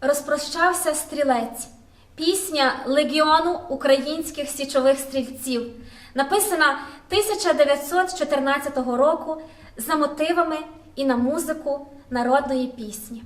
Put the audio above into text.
розпрощався стрілець. Пісня Легіону українських січових стрільців, написана 1914 року за мотивами і на музику народної пісні.